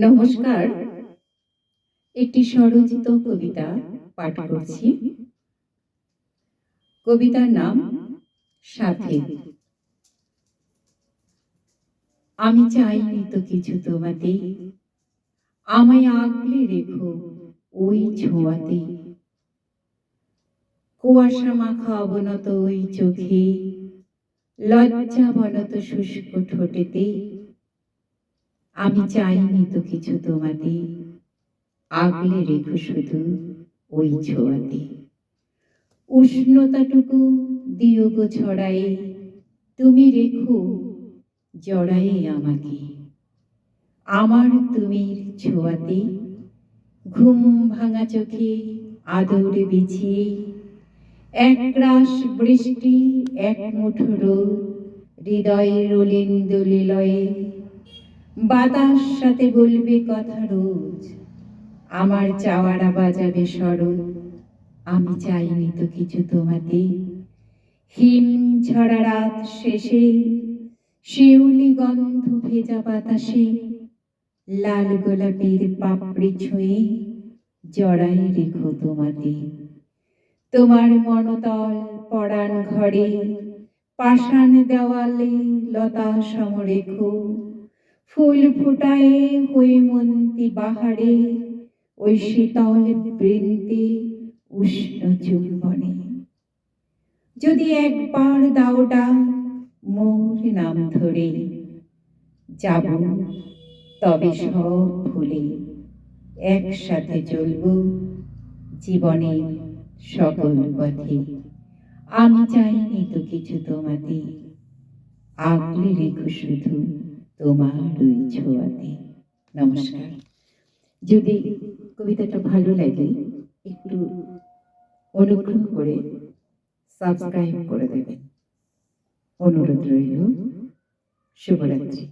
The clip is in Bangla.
নমস্কার। একটি স্বরচিত কবিতা পাঠ করছি। কবিতার নাম সাথে। আমি চাইনি তো কিছু তোমাতে। আমায় আগলে রেখো ওই ছোঁয়াতে। কুয়াশা মাখা অবনত ওই চোখে। লজ্জা বনত শুষ্ক ঠোঁটেতে। আমি চাইনি তো কিছু তোমাতে। আগলে রেখো শুধু ওই ছোঁয়াতে। উষ্ণতাটুকু দিও গো ছড়াই তুমি রেখো জড়ায়ে আমাকে। আমার তুমি ছোঁয়াতে, ঘুম ভাঙা চোখে আদর বিছিয়ে, এক রাস বৃষ্টি, এক মুঠো রোদ, হৃদয়ের রলিন্দ লিলয়ে বাতাস সাথে বলবে কথা রোজ। আমার চাওয়ারা বাজাবে সরল আমি চাইনি তো কিছু তোমাতে। হিম ঝরা রাত শেষে, শিউলি গন্ধ ভেজা বাতাসে, লাল গোলাপের পাপড়ি ছুঁয়ে জড়াই রেখো তোমাতে। তোমার মনতল পড়ান ঘরে, পাষাণ দেওয়ালে লতা সম রেখো ফুল ফুটায়ে হৈমন্তী বাহারে, ওই শীতল বৃন্তে উষ্ণ চুম্বনে। যদি একবার দাওটা মোর নাম ধরে, যাব তবে সব ভুলে একসাথে চলব জীবনে সকল পথে। আমি চাইনি তো কিছু তোমাতে, আগলে রেখো শুধু তোমার ওই ছোঁয়াতে। নমস্কার। যদি কবিতাটা ভালো লাগে, একটু অনুগ্রহ করে সাবস্ক্রাইব করে দেবেন। অনুরোধ রইল, শুভরাত্রি।